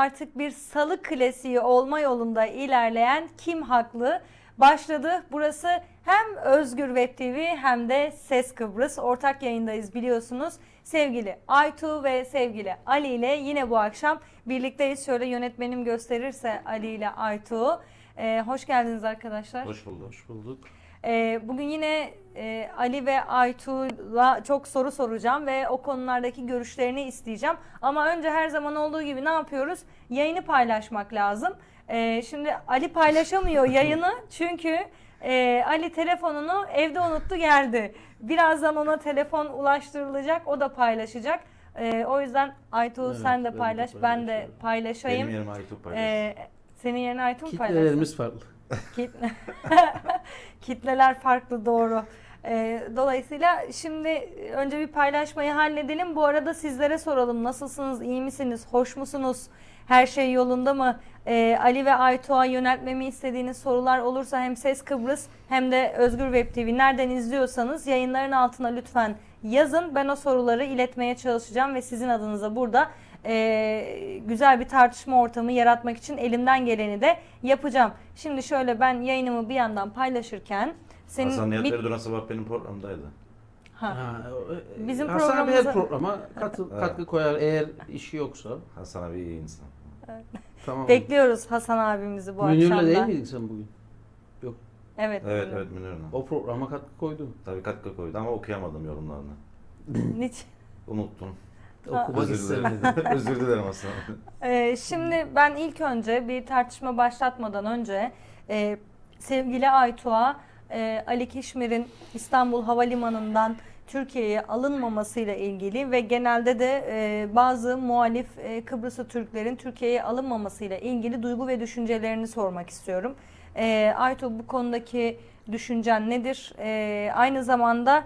Artık bir salı klasiği olma yolunda ilerleyen Kim Haklı başladı. Burası hem Özgür Web TV hem de Ses Kıbrıs ortak yayındayız biliyorsunuz. Sevgili Aytu ve sevgili Ali ile yine bu akşam birlikteyiz. Şöyle yönetmenim gösterirse Ali ile Aytu. Ee, hoş geldiniz arkadaşlar. Hoş bulduk. Hoş bulduk. Ee, bugün yine e, Ali ve Aytu'la çok soru soracağım ve o konulardaki görüşlerini isteyeceğim. Ama önce her zaman olduğu gibi ne yapıyoruz? Yayını paylaşmak lazım. Ee, şimdi Ali paylaşamıyor yayını çünkü e, Ali telefonunu evde unuttu geldi. Birazdan ona telefon ulaştırılacak, o da paylaşacak. Ee, o yüzden Aytu Evet, sen de paylaş, ben de paylaşayım. Benim yerime Aytup paylaş. Ee, senin yerine Aytu mu paylaşsın? Kitlelerimiz farklı. Kit- Kitleler farklı doğru. Ee, dolayısıyla şimdi önce bir paylaşmayı halledelim. Bu arada sizlere soralım. Nasılsınız? iyi misiniz? Hoş musunuz? Her şey yolunda mı? Ee, Ali ve Aytuğ'a yöneltmemi istediğiniz sorular olursa hem Ses Kıbrıs hem de Özgür Web TV nereden izliyorsanız yayınların altına lütfen yazın. Ben o soruları iletmeye çalışacağım ve sizin adınıza burada e, güzel bir tartışma ortamı yaratmak için elimden geleni de yapacağım. Şimdi şöyle ben yayınımı bir yandan paylaşırken senin Hasan Nihat bir- Erdoğan sabah benim programdaydı. Ha. Ha, o- Bizim Hasan abi programımıza- her programa katı, Evet. katkı koyar eğer işi yoksa. Hasan abi iyi insan. Tamam. bekliyoruz Hasan abimizi bu Münir'le akşam değil da. miydin sen bugün? Evet. Evet buyurun. evet Münir'le. O programa katkı koydu. Tabii katkı koydu ama okuyamadım yorumlarını. Niçin? Unuttum. Okumak Özür istemedim. dilerim. Özür dilerim abi. Ee, şimdi ben ilk önce bir tartışma başlatmadan önce e, sevgili Aytuğa e, Ali Keşmir'in İstanbul Havalimanı'ndan Türkiye'ye alınmamasıyla ilgili ve genelde de e, bazı muhalif e, Kıbrıslı Türklerin Türkiye'ye alınmamasıyla ilgili duygu ve düşüncelerini sormak istiyorum. E, Aytu bu konudaki düşüncen nedir? E, aynı zamanda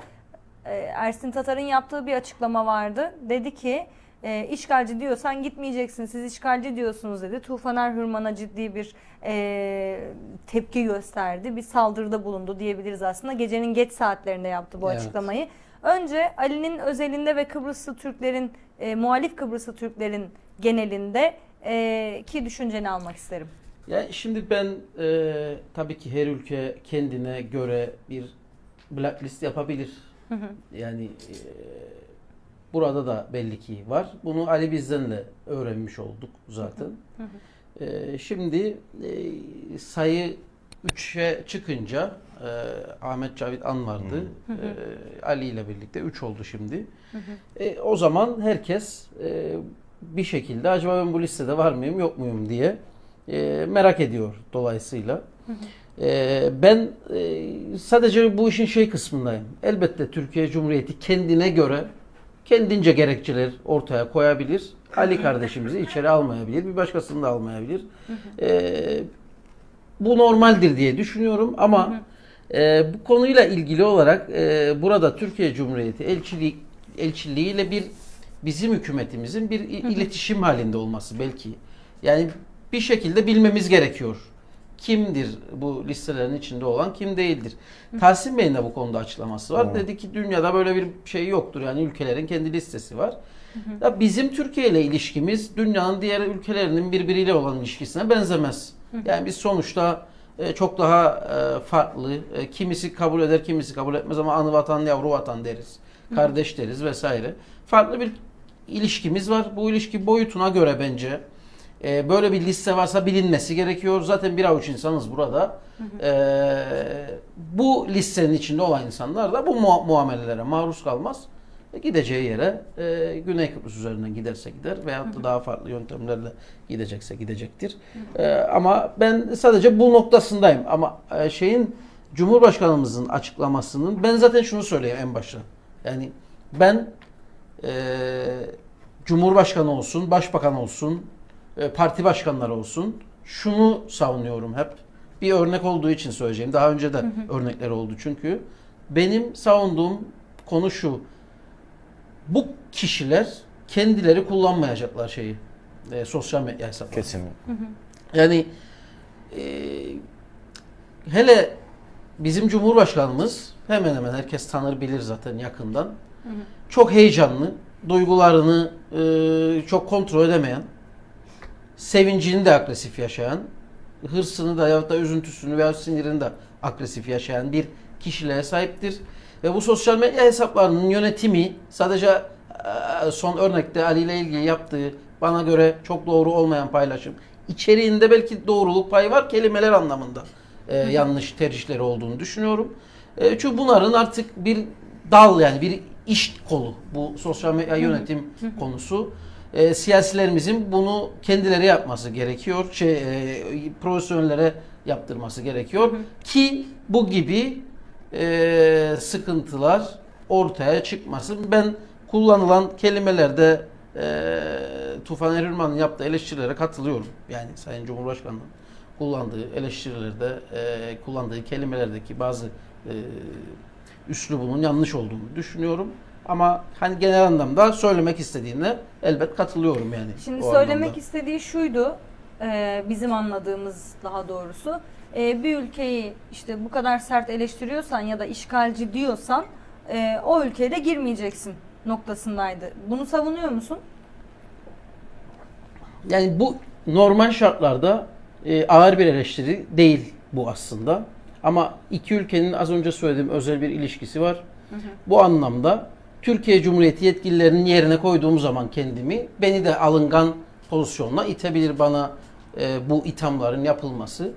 Ersin Tatar'ın yaptığı bir açıklama vardı. Dedi ki e, işgalci diyorsan gitmeyeceksin siz işgalci diyorsunuz dedi. Tufaner Hürman'a ciddi bir e, tepki gösterdi. Bir saldırıda bulundu diyebiliriz aslında. Gecenin geç saatlerinde yaptı bu Evet. açıklamayı. Önce Ali'nin özelinde ve Kıbrıslı Türklerin, e, muhalif Kıbrıslı Türklerin genelinde e, ki düşünceni almak isterim. Ya şimdi ben e, tabii ki her ülke kendine göre bir blacklist yapabilir. Yani e, burada da belli ki var. Bunu Ali bizden de öğrenmiş olduk zaten. E, şimdi e, sayı 3'e çıkınca e, Ahmet Cavit An vardı. E, Ali ile birlikte 3 oldu şimdi. E, o zaman herkes e, bir şekilde acaba ben bu listede var mıyım yok muyum diye e, merak ediyor dolayısıyla. E, ben e, sadece bu işin şey kısmındayım. Elbette Türkiye Cumhuriyeti kendine göre kendince gerekçeler ortaya koyabilir. Ali kardeşimizi içeri almayabilir. Bir başkasını da almayabilir. E, bu normaldir diye düşünüyorum ama e, bu konuyla ilgili olarak e, burada Türkiye Cumhuriyeti elçiliği elçiliğiyle bir bizim hükümetimizin bir iletişim halinde olması belki. Yani bir şekilde bilmemiz gerekiyor. Kimdir bu listelerin içinde olan kim değildir. Tahsin Bey'in de bu konuda açıklaması var. Tamam. Dedi ki dünyada böyle bir şey yoktur. Yani ülkelerin kendi listesi var. Ya bizim Türkiye ile ilişkimiz dünyanın diğer ülkelerinin birbiriyle olan ilişkisine benzemez. Yani biz sonuçta e, çok daha e, farklı. E, kimisi kabul eder, kimisi kabul etmez ama anı vatan, yavru vatan deriz. Kardeş deriz vesaire. Farklı bir ilişkimiz var. Bu ilişki boyutuna göre bence e, böyle bir liste varsa bilinmesi gerekiyor. Zaten bir avuç insanız burada. E, bu listenin içinde olan insanlar da bu mua- muamelelere maruz kalmaz. E, gideceği yere e, Güney Kıbrıs üzerinden giderse gider veyahut da daha farklı yöntemlerle gidecekse gidecektir. E, ama ben sadece bu noktasındayım. Ama e, şeyin Cumhurbaşkanımızın açıklamasının ben zaten şunu söyleyeyim en başta. Yani ben e, Cumhurbaşkanı olsun, Başbakan olsun, parti başkanları olsun şunu savunuyorum hep. Bir örnek olduğu için söyleyeceğim. Daha önce de örnekler oldu çünkü. Benim savunduğum konu şu. Bu kişiler kendileri kullanmayacaklar şeyi. e, sosyal medya hesapları. Kesin. Yani e, hele bizim Cumhurbaşkanımız hemen hemen herkes tanır bilir zaten yakından. Çok heyecanlı, duygularını e, çok kontrol edemeyen, sevincini de agresif yaşayan, hırsını da ya da üzüntüsünü veya sinirini de agresif yaşayan bir kişiliğe sahiptir. Ve bu sosyal medya hesaplarının yönetimi sadece son örnekte Ali ile ilgili yaptığı bana göre çok doğru olmayan paylaşım. İçeriğinde belki doğruluk payı var kelimeler anlamında e, yanlış tercihleri olduğunu düşünüyorum. E, çünkü bunların artık bir dal yani bir iş kolu bu sosyal medya yönetim konusu. E, siyasilerimizin bunu kendileri yapması gerekiyor. Şey, e, profesyonellere yaptırması gerekiyor ki bu gibi e, sıkıntılar ortaya çıkmasın. Ben kullanılan kelimelerde e, Tufan Erülman'ın yaptığı eleştirilere katılıyorum. Yani Sayın Cumhurbaşkanı'nın kullandığı eleştirilerde, e, kullandığı kelimelerdeki bazı e, üslubunun yanlış olduğunu düşünüyorum. Ama hani genel anlamda söylemek istediğine elbet katılıyorum yani. Şimdi söylemek anlamda. istediği şuydu, e, bizim anladığımız daha doğrusu. E, bir ülkeyi işte bu kadar sert eleştiriyorsan ya da işgalci diyorsan e, o ülkeye de girmeyeceksin noktasındaydı. Bunu savunuyor musun? Yani bu normal şartlarda e, ağır bir eleştiri değil bu aslında. Ama iki ülkenin az önce söylediğim özel bir ilişkisi var. Bu anlamda Türkiye Cumhuriyeti yetkililerinin yerine koyduğum zaman kendimi beni de alıngan pozisyonla itebilir bana e, bu ithamların yapılması.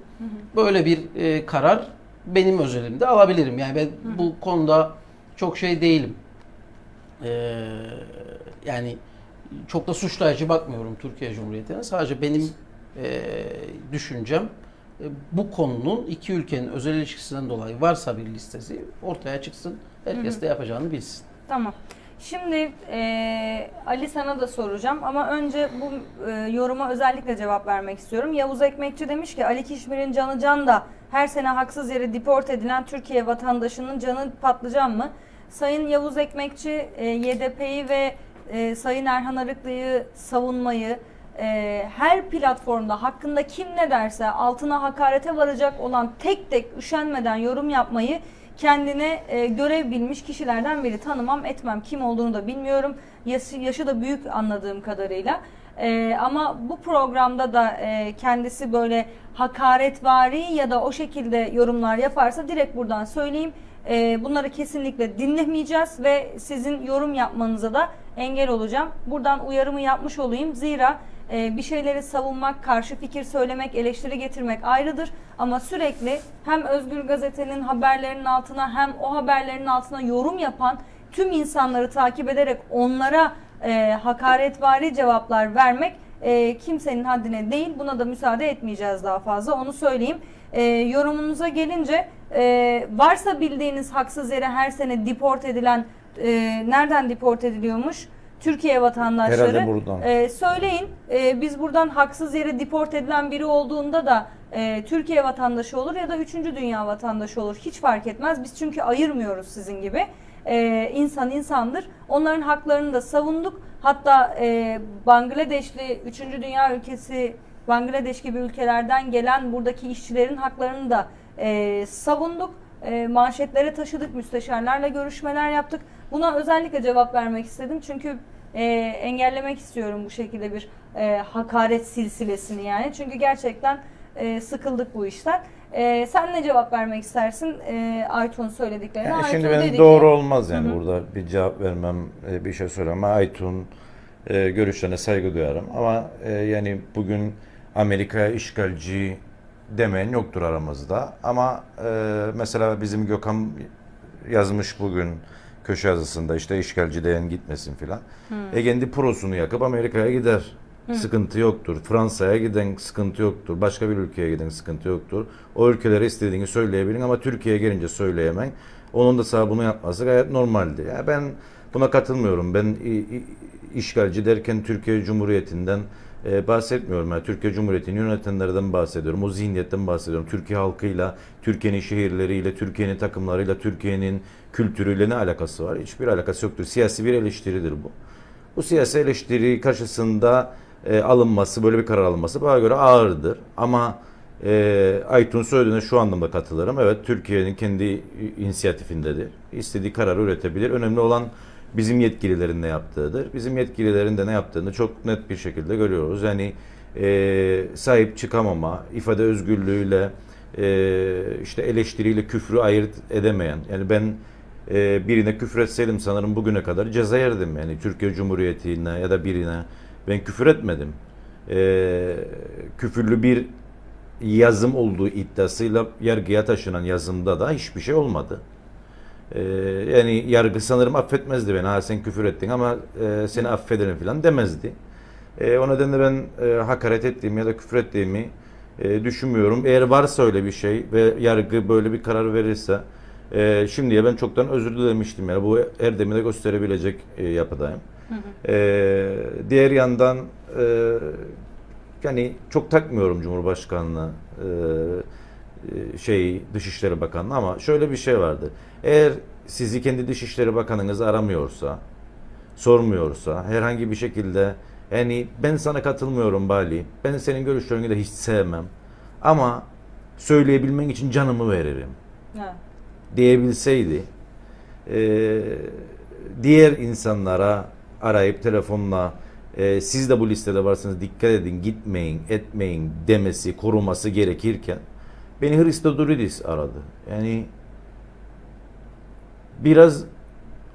Böyle bir e, karar benim özelimde alabilirim. Yani ben bu konuda çok şey değilim. E, yani çok da suçlayıcı bakmıyorum Türkiye Cumhuriyeti'ne. Sadece benim e, düşüncem e, bu konunun iki ülkenin özel ilişkisinden dolayı varsa bir listesi ortaya çıksın. Herkes de yapacağını bilsin. Tamam. Şimdi e, Ali sana da soracağım ama önce bu e, yoruma özellikle cevap vermek istiyorum. Yavuz Ekmekçi demiş ki Ali Kişmir'in canı can da her sene haksız yere deport edilen Türkiye vatandaşının canı patlıcan mı? Sayın Yavuz Ekmekçi e, YDP'yi ve e, Sayın Erhan Arıklı'yı savunmayı e, her platformda hakkında kim ne derse altına hakarete varacak olan tek tek üşenmeden yorum yapmayı kendine e, görev bilmiş kişilerden biri. Tanımam etmem kim olduğunu da bilmiyorum. Yaşı, yaşı da büyük anladığım kadarıyla. E, ama bu programda da e, kendisi böyle hakaretvari ya da o şekilde yorumlar yaparsa direkt buradan söyleyeyim. E, bunları kesinlikle dinlemeyeceğiz ve sizin yorum yapmanıza da engel olacağım. Buradan uyarımı yapmış olayım. Zira e, bir şeyleri savunmak, karşı fikir söylemek, eleştiri getirmek ayrıdır. Ama sürekli hem Özgür Gazete'nin haberlerinin altına hem o haberlerin altına yorum yapan tüm insanları takip ederek onlara e, hakaretvari cevaplar vermek e, kimsenin haddine değil. Buna da müsaade etmeyeceğiz daha fazla. Onu söyleyeyim. E, yorumunuza gelince e, varsa bildiğiniz haksız yere her sene deport edilen e, nereden deport ediliyormuş? Türkiye vatandaşları. Buradan. E, söyleyin. E, biz buradan haksız yere deport edilen biri olduğunda da e, Türkiye vatandaşı olur ya da 3. dünya vatandaşı olur. Hiç fark etmez. Biz çünkü ayırmıyoruz sizin gibi. E, insan insandır. Onların haklarını da savunduk. Hatta e, Bangladeşli 3. dünya ülkesi Bangladeş gibi ülkelerden gelen buradaki işçilerin haklarını da e, savunduk. E, manşetlere taşıdık, müsteşarlarla görüşmeler yaptık. Buna özellikle cevap vermek istedim çünkü e, engellemek istiyorum bu şekilde bir e, hakaret silsilesini yani. Çünkü gerçekten e, sıkıldık bu işten. E, sen ne cevap vermek istersin e, Aytun söylediklerine? Yani Aytun şimdi benim ki- doğru olmaz yani Hı hı. burada bir cevap vermem, e, bir şey söylemem. Aytun e, görüşlerine saygı duyarım ama e, yani bugün Amerika'ya işgalci demeyen yoktur aramızda. Ama e, mesela bizim Gökhan yazmış bugün köşe yazısında işte işgalci diyen gitmesin filan. E kendi prosunu yakıp Amerika'ya gider. Sıkıntı yoktur. Fransa'ya giden sıkıntı yoktur. Başka bir ülkeye giden sıkıntı yoktur. O ülkelere istediğini söyleyebilin ama Türkiye'ye gelince söyleyemen. Onun da sana bunu yapması gayet normaldi. Yani ben buna katılmıyorum. Ben işgalci derken Türkiye Cumhuriyeti'nden e, bahsetmiyorum. Yani Türkiye Cumhuriyeti'ni yönetenlerden bahsediyorum. O zihniyetten bahsediyorum. Türkiye halkıyla, Türkiye'nin şehirleriyle, Türkiye'nin takımlarıyla, Türkiye'nin kültürüyle ne alakası var? Hiçbir alakası yoktur. Siyasi bir eleştiridir bu. Bu siyasi eleştiri karşısında e, alınması, böyle bir karar alınması bana göre ağırdır. Ama E, Aytun söylediğine şu anlamda katılırım. Evet Türkiye'nin kendi inisiyatifindedir. İstediği kararı üretebilir. Önemli olan bizim yetkililerin ne yaptığıdır. Bizim yetkililerin de ne yaptığını çok net bir şekilde görüyoruz. Yani e, sahip çıkamama, ifade özgürlüğüyle, e, işte eleştiriyle küfrü ayırt edemeyen. Yani ben e, birine küfür etseydim sanırım bugüne kadar ceza yerdim. Yani Türkiye Cumhuriyeti'ne ya da birine ben küfür etmedim. E, küfürlü bir yazım olduğu iddiasıyla yargıya taşınan yazımda da hiçbir şey olmadı. Ee, yani yargı sanırım affetmezdi beni. Ha sen küfür ettin ama e, seni affederim falan demezdi. E, o nedenle ben e, hakaret ettiğimi ya da küfür ettiğimi e, düşünmüyorum. Eğer varsa öyle bir şey ve yargı böyle bir karar verirse e, şimdiye ben çoktan özür dilemiştim. Yani bu erdemi de gösterebilecek e, yapıdayım. E, diğer yandan e, yani çok takmıyorum Cumhurbaşkanlığı e, şey Dışişleri Bakanlığı ama şöyle bir şey vardı. Eğer sizi kendi Dışişleri Bakanınız aramıyorsa, sormuyorsa, herhangi bir şekilde yani ben sana katılmıyorum Bali, ben senin görüşlerini de hiç sevmem ama söyleyebilmen için canımı veririm Evet. diyebilseydi e, diğer insanlara arayıp telefonla e, siz de bu listede varsınız dikkat edin gitmeyin etmeyin demesi koruması gerekirken beni Hristodoulidis aradı. Yani biraz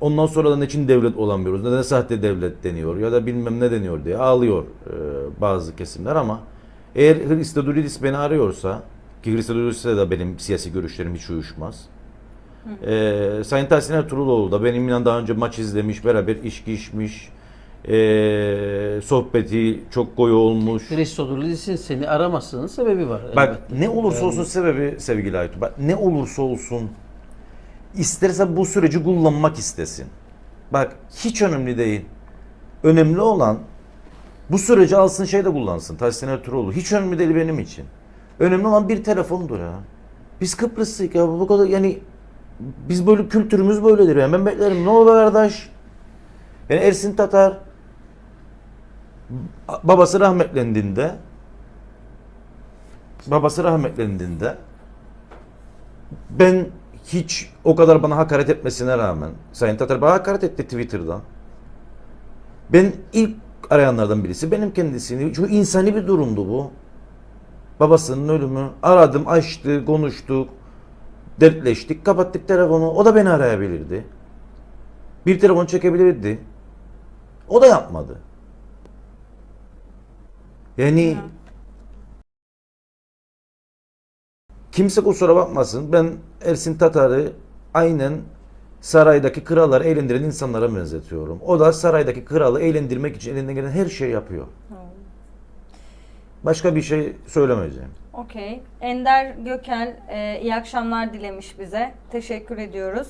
ondan sonradan için devlet olamıyoruz. Neden sahte devlet deniyor ya da bilmem ne deniyor diye ağlıyor e, bazı kesimler ama eğer Hristodoulidis beni arıyorsa ki Hristodoulidis'e de benim siyasi görüşlerim hiç uyuşmaz. Ee, Sayın Tahsin Ertuğruloğlu da benimle daha önce maç izlemiş, beraber içki içmiş, ee, sohbeti çok koyu olmuş. Hristodoulidis'in seni aramasının sebebi var. Bak elbette. ne olursa olsun sebebi sevgili Aytu, bak ne olursa olsun isterse bu süreci kullanmak istesin. Bak hiç önemli değil. Önemli olan bu süreci alsın şey de kullansın Tahsin Ertuğrul. Hiç önemli değil benim için. Önemli olan bir telefondur ya. Biz Kıbrıslıyız ya bu kadar yani biz böyle kültürümüz böyledir. Ben beklerim ne olur kardeş. Yani Ersin Tatar babası rahmetlendiğinde babası rahmetlendiğinde ben hiç o kadar bana hakaret etmesine rağmen Sayın Tatar bana hakaret etti Twitter'dan. Ben ilk arayanlardan birisi benim kendisini. Çünkü insani bir durumdu bu. Babasının ölümü. Aradım, açtı, konuştuk. Dertleştik, kapattık telefonu. O da beni arayabilirdi. Bir telefon çekebilirdi. O da yapmadı. Yani kimse kusura bakmasın. Ben Ersin Tatar'ı aynen saraydaki kralları eğlendiren insanlara benzetiyorum. O da saraydaki kralı eğlendirmek için elinden gelen her şeyi yapıyor. Başka bir şey söylemeyeceğim. Okey. Ender Gökel e, iyi akşamlar dilemiş bize. Teşekkür ediyoruz.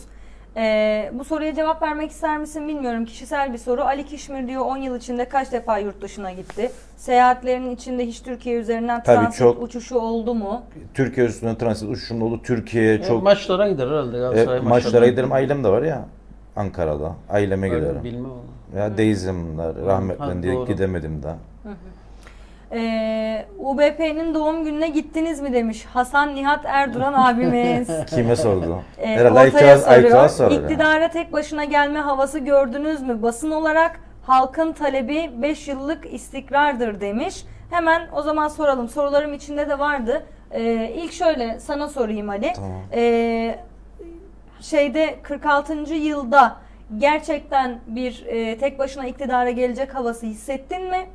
E, bu soruya cevap vermek ister misin bilmiyorum. Kişisel bir soru. Ali Kişmir diyor 10 yıl içinde kaç defa yurt dışına gitti? Seyahatlerinin içinde hiç Türkiye üzerinden Tabii transit çok. uçuşu oldu mu? Türkiye üstünden transit uçuşum oldu. Türkiye'ye çok maçlara gider herhalde e, Galatasaray maçlara giderim. Ailem de var ya Ankara'da. Aileme Öyle giderim. Bilmem onu. Ya deizmler rahmetlendi Ha, doğru. gidemedim de. Ee, UBP'nin doğum gününe gittiniz mi demiş Hasan Nihat Erduran abimiz. Kime sordu? Ee, Herhalde ortaya Aytuğa- Aytuğ'a soruyor. soruyor. İktidara tek başına gelme havası gördünüz mü? Basın olarak halkın talebi 5 yıllık istikrardır demiş. Hemen o zaman soralım. Sorularım içinde de vardı. Ee, ilk şöyle sana sorayım Ali. Tamam. Ee, şeyde 46. yılda gerçekten bir e, tek başına iktidara gelecek havası hissettin mi?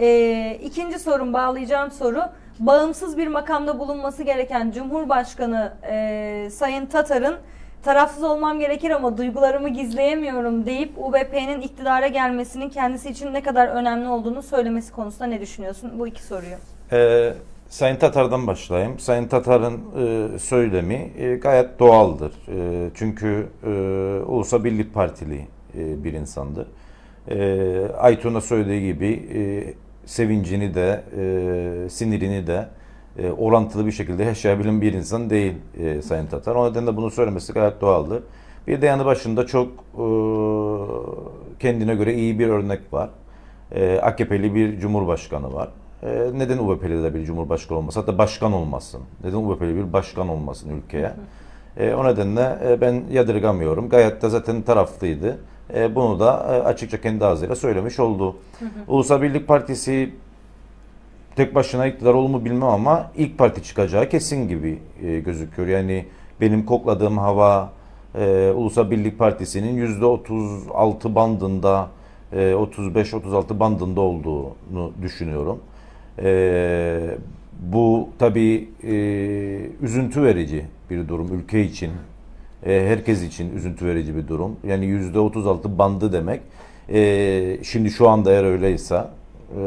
E, ikinci sorum bağlayacağım soru bağımsız bir makamda bulunması gereken Cumhurbaşkanı e, Sayın Tatar'ın tarafsız olmam gerekir ama duygularımı gizleyemiyorum deyip UBP'nin iktidara gelmesinin kendisi için ne kadar önemli olduğunu söylemesi konusunda ne düşünüyorsun? Bu iki soruyu. Ee, Sayın Tatar'dan başlayayım. Sayın Tatar'ın e, söylemi e, gayet doğaldır. E, çünkü e, Ulusal Birlik Partili e, bir insandır. E, Aytun'a söylediği gibi e, sevincini de e, sinirini de e, orantılı bir şekilde yaşayabilen bir insan değil e, Sayın Tatar. O nedenle bunu söylemesi gayet doğaldır. Bir de yanı başında çok e, kendine göre iyi bir örnek var. E, AKP'li bir cumhurbaşkanı var. e, neden UBP'li de bir cumhurbaşkanı olmasın? Hatta başkan olmasın. Neden UBP'li bir başkan olmasın ülkeye? E, o nedenle e, ben yadırgamıyorum. Gayet de zaten taraflıydı. E, bunu da e, açıkça kendi ağzıyla söylemiş oldu. Ulusal Birlik Partisi tek başına iktidar olur bilmem ama ilk parti çıkacağı kesin gibi e, gözüküyor. Yani benim kokladığım hava e, Ulusal Birlik Partisi'nin %36 bandında e, 35-36 bandında olduğunu düşünüyorum. E, bu tabii e, üzüntü verici bir durum ülke için. E, herkes için üzüntü verici bir durum. Yani %36 bandı demek. E, şimdi şu anda eğer öyleyse e,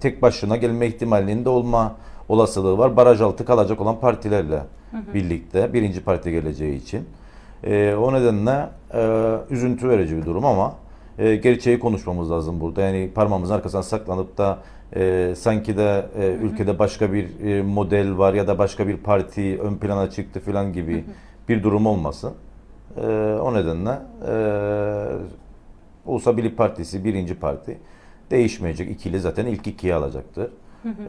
tek başına gelme ihtimalinin de olma olasılığı var. Baraj altı kalacak olan partilerle birlikte birinci parti geleceği için. O nedenle üzüntü verici bir durum ama gerçeği konuşmamız lazım burada. Yani parmağımızın arkasına saklanıp da e, sanki de e, ülkede başka bir e, model var ya da başka bir parti ön plana çıktı falan gibi bir durum olmasın. E, o nedenle e, Ulusal Birlik Partisi birinci parti değişmeyecek. İkili zaten ilk ikiye alacaktır.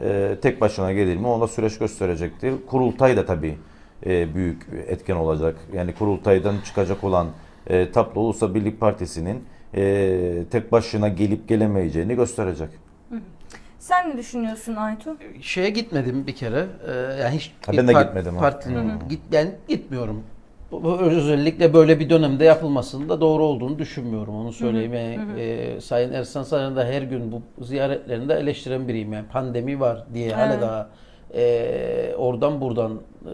E, tek başına gelir mi ona süreç gösterecektir. Kurultay da tabii e, büyük etken olacak. Yani kurultaydan çıkacak olan e, tablo Ulusal Birlik Partisi'nin e, tek başına gelip gelemeyeceğini gösterecek. Sen ne düşünüyorsun Aytu? Şeye gitmedim bir kere. Ee, yani hiç Ha, ben de par- gitmedim ha. Partinin git yani gitmiyorum. Bu- bu özellikle böyle bir dönemde yapılmasının da doğru olduğunu düşünmüyorum. Onu söyleyeyim. Yani, e, Sayın Ersan Sayan da her gün bu ziyaretlerinde eleştiren biriyim. Yani pandemi var diye hala Evet. daha e, oradan buradan e,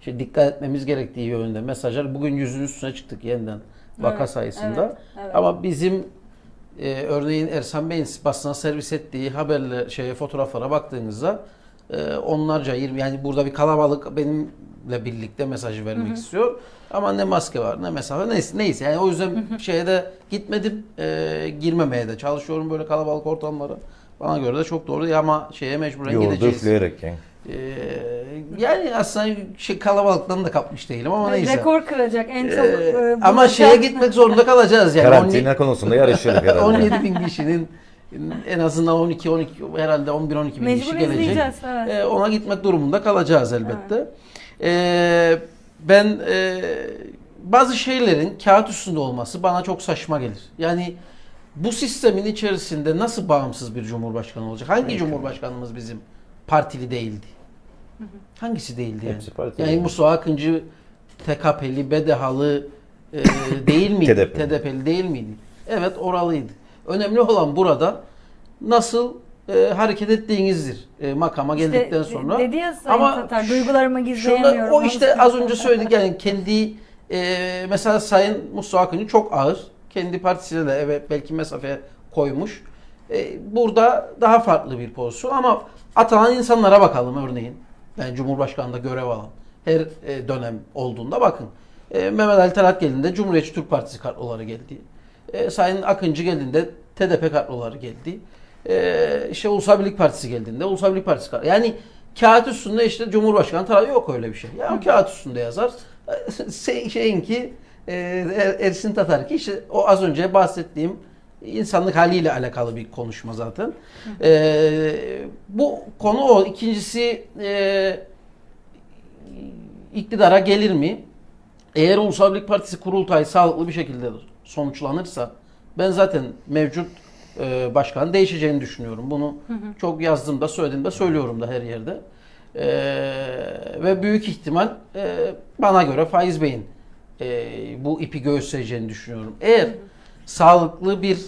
şey dikkat etmemiz gerektiği yönünde mesajlar. Bugün yüzün üstüne çıktık yeniden vaka Evet, sayısında. evet, evet. Ama bizim e, örneğin Ersan Bey'in basına servis ettiği haberle şeye fotoğraflara baktığınızda e, onlarca 20 yani burada bir kalabalık benimle birlikte mesajı vermek istiyor. Ama ne maske var ne mesafe neyse, neyse. yani o yüzden şeye de gitmedim e, girmemeye de çalışıyorum böyle kalabalık ortamlara. Bana göre de çok doğru ama şeye mecburen Yoğurdu gideceğiz. üfleyerek yani. E, yani aslında şey kalabalıktan da kapmış değilim ama neyse. Rekor kıracak en çok. E, e, ama şeye gitmek zorunda kalacağız yani. Karantina konusunda yarışırız herhalde. 17 bin kişinin en azından 12 12 herhalde 11 12 bin Mecbur kişi gelecek. evet. Ee, ona gitmek durumunda kalacağız elbette. Ee, ben e, bazı şeylerin kağıt üstünde olması bana çok saçma gelir. Yani bu sistemin içerisinde nasıl bağımsız bir cumhurbaşkanı olacak? Hangi cumhurbaşkanımız bizim partili değildi? Hangisi değildi yani? Hepsi partili. Yani Mustafa Akıncı TKP'li, BDH'lı e, değil miydi? TDP'li. TDP'li değil miydi? Evet oralıydı. Önemli olan burada nasıl e, hareket ettiğinizdir e, makama İşte geldikten sonra. Dedi ya Sayın Ama Tatar, duygularımı Şunda, gizleyemiyorum. o işte az önce söyledik yani kendi e, mesela Sayın Mustafa Akıncı çok ağır. Kendi partisine de evet belki mesafe koymuş. E, burada daha farklı bir pozisyon ama atanan insanlara bakalım örneğin. Yani Cumhurbaşkanı'nda görev alan her e, dönem olduğunda bakın. E, Mehmet Ali Talat geldiğinde Cumhuriyetçi Türk Partisi kadroları geldi. Sayın Akıncı geldiğinde TDP kadroları geldi. İşte Ulusal Birlik Partisi geldiğinde Ulusal Birlik Partisi kadroları. Yani kağıt üstünde işte Cumhurbaşkanı tarafı yok öyle bir şey. Ya o kağıt üstünde yazar. Se- Şeyin ki e, Er- Ersin Tatar ki işte o az önce bahsettiğim insanlık haliyle alakalı bir konuşma zaten. E, bu konu o. İkincisi e, iktidara gelir mi? Eğer Ulusal Birlik Partisi kurultayı sağlıklı bir şekilde sonuçlanırsa ben zaten mevcut e, başkanın değişeceğini düşünüyorum. Bunu çok yazdım da söyledim de söylüyorum da her yerde. E, ve büyük ihtimal e, bana göre Faiz Bey'in e, bu ipi göstereceğini düşünüyorum. Eğer sağlıklı bir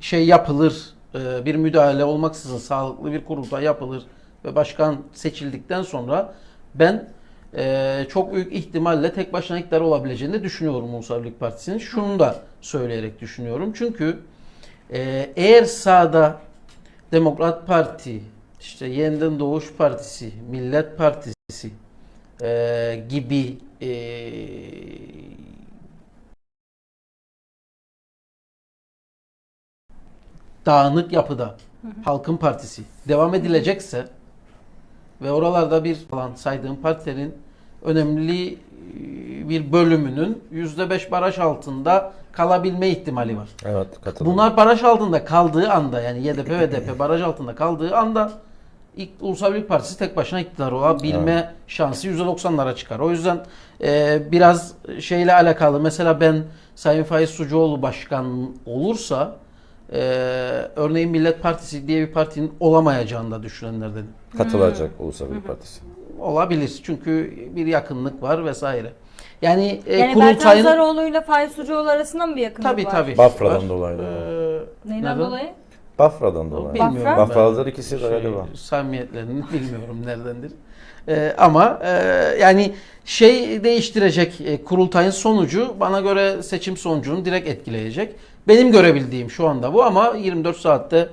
şey yapılır, e, bir müdahale olmaksızın sağlıklı bir kurultay yapılır ve başkan seçildikten sonra ben e, çok büyük ihtimalle tek başına iktidar olabileceğini düşünüyorum Ulusal Partisi'nin. Şunu da söyleyerek düşünüyorum. Çünkü e, eğer sağda Demokrat Parti, işte Yeniden Doğuş Partisi, Millet Partisi e, gibi e, dağınık yapıda Halkın Partisi devam edilecekse ve oralarda bir falan saydığım partilerin önemli e, bir bölümünün %5 baraj altında kalabilme ihtimali var. Evet katılıyorum. Bunlar baraj altında kaldığı anda yani YDP ve DP baraj altında kaldığı anda ilk Ulusal Birlik Partisi tek başına iktidar olabilme şansı %90'lara çıkar. O yüzden e, biraz şeyle alakalı mesela ben Sayın Faiz Sucuoğlu başkan olursa e, örneğin Millet Partisi diye bir partinin olamayacağını da düşünenlerden Katılacak Ulusal Birlik Partisi. olabilir. Çünkü bir yakınlık var vesaire. Yani, e, Yani kurultayın Zaroğlu ile Faiz Sucuoğlu arasında mı bir yakınlık tabii var? tabii. Bafra'dan var. dolayı. Ee, Neyden dolayı? Bafra'dan dolayı. Bilmiyorum. Bafra? ben. Bafralılar ikisi de Şey, galiba. samimiyetlerini bilmiyorum neredendir. Ee, ama e, yani şey değiştirecek e, kurultayın sonucu bana göre seçim sonucunu direkt etkileyecek. Benim görebildiğim şu anda bu ama 24 saatte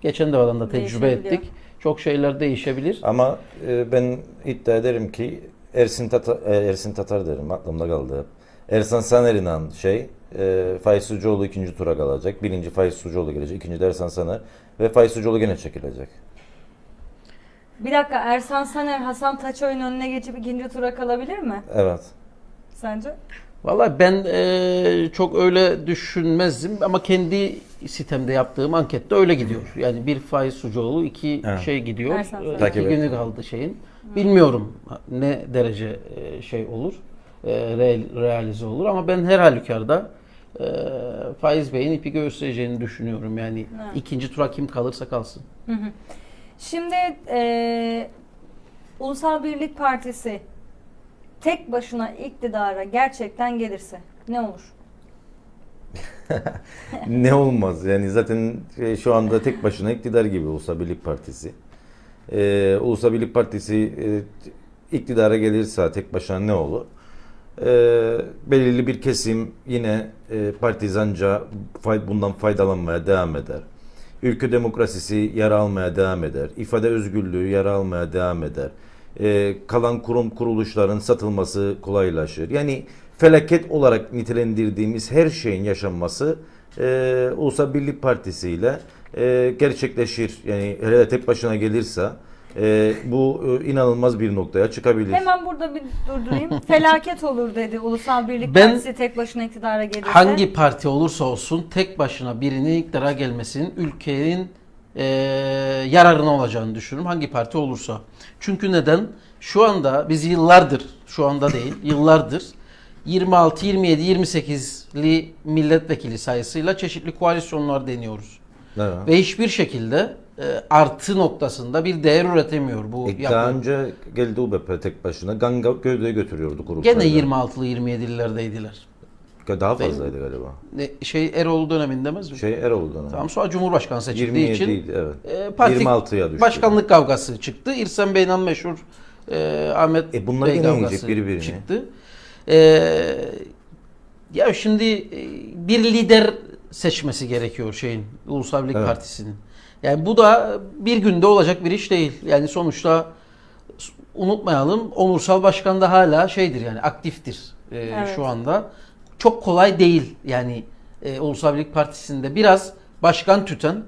geçen defadan da tecrübe ettik. Çok şeyler değişebilir. Ama e, ben iddia ederim ki Ersin Tatar, e, Ersin Tatar derim aklımda kaldı. Ersan Saner'inan şey e, Faiz Sucuoğlu ikinci tura kalacak. Birinci Faiz Sucuoğlu gelecek. ikinci de Ersan Saner. Ve Faiz Sucuoğlu gene çekilecek. Bir dakika Ersan Saner Hasan Taçoy'un önüne geçip ikinci tura kalabilir mi? Evet. Sence? Vallahi ben e, çok öyle düşünmezdim ama kendi sitemde yaptığım ankette öyle gidiyor. Yani bir faiz sucuoğlu, iki Evet. şey gidiyor. Ersan E, iki Takip günü kaldı şeyin. Bilmiyorum ne derece e, şey olur, e, re- realize olur ama ben her halükarda e, Faiz Bey'in ipi göstereceğini düşünüyorum. Yani Evet. ikinci tura kim kalırsa kalsın. Şimdi eee, Ulusal Birlik Partisi tek başına iktidara gerçekten gelirse ne olur? ne olmaz yani zaten e, şu anda tek başına iktidar gibi Ulusal Birlik Partisi. Ee, Ulusal Birlik Partisi e, iktidara gelirse tek başına ne olur? Ee, belirli bir kesim yine e, partizanca fay- bundan faydalanmaya devam eder. Ülke demokrasisi yara almaya devam eder. İfade özgürlüğü yara almaya devam eder. Ee, kalan kurum kuruluşların satılması kolaylaşır. Yani felaket olarak nitelendirdiğimiz her şeyin yaşanması e, Ulusal Birlik Partisi ile e, gerçekleşir. Yani hele tek başına gelirse e, bu e, inanılmaz bir noktaya çıkabilir. Hemen burada bir durdurayım. Felaket olur dedi Ulusal Birlik Ben- Partisi tek başına iktidara gelirse. Hangi parti olursa olsun tek başına birinin iktidara gelmesinin ülkenin e, yararına olacağını düşünüyorum. Hangi parti olursa. Çünkü neden? Şu anda biz yıllardır, şu anda değil, yıllardır 26, 27, 28'li milletvekili sayısıyla çeşitli koalisyonlar deniyoruz. Evet. Ve hiçbir şekilde e, artı noktasında bir değer üretemiyor bu E, daha önce geldi UBP tek başına Ganga gövdeye götürüyordu grupları. Gene 26'lı 27'lilerdeydiler. Daha fazlaydı galiba. Ne, şey Erol döneminde mi? Şey Erol dönemi. Tamam sonra Cumhurbaşkanı seçildiği 27 için idi, evet. e, parti 26'ya düştü. başkanlık kavgası çıktı. İrsen Bey'le meşhur e, Ahmet E, bunlar Bey kavgası yiyecek birbirini. çıktı. E, ya şimdi e, bir lider seçmesi gerekiyor şeyin Ulusal Birlik Evet. Partisi'nin. Yani bu da bir günde olacak bir iş değil. Yani sonuçta unutmayalım Onursal Başkan da hala şeydir yani aktiftir e, Evet. şu anda. Çok kolay değil yani e, Ulusal Birlik Partisi'nde biraz başkan tüten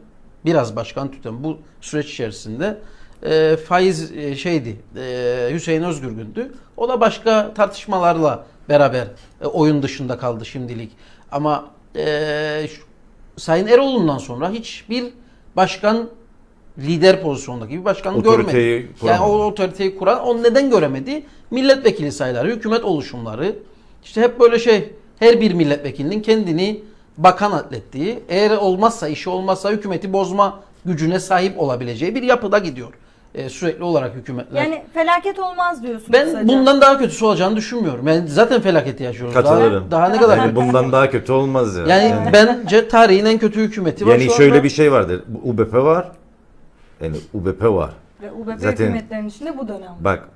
biraz başkan tüten bu süreç içerisinde e, faiz e, şeydi e, Hüseyin Özgürgün'dü. O da başka tartışmalarla beraber e, oyun dışında kaldı şimdilik. Ama e, şu- Sayın Eroğlu'ndan sonra hiçbir başkan lider pozisyondaki bir başkan görmedi. Yani kuramadı. o otoriteyi kuran onu neden göremedi? Milletvekili sayıları, hükümet oluşumları. İşte hep böyle şey her bir milletvekilinin kendini bakan atlettiği, eğer olmazsa işi olmazsa hükümeti bozma gücüne sahip olabileceği bir yapıda gidiyor. Ee, sürekli olarak hükümetler. Yani felaket olmaz diyorsun ben kısaca. bundan daha kötüsü olacağını düşünmüyorum. Yani zaten felaketi yaşıyoruz. Katılırım. Daha, daha ne kadar Yani bundan daha kötü olmaz ya. Yani Yani, bence tarihin en kötü hükümeti var yani şu şöyle anda. bir şey vardır. UBP var. Yani UBP var. Ve UBP Zaten- hükümetlerinin içinde bu dönem. Bak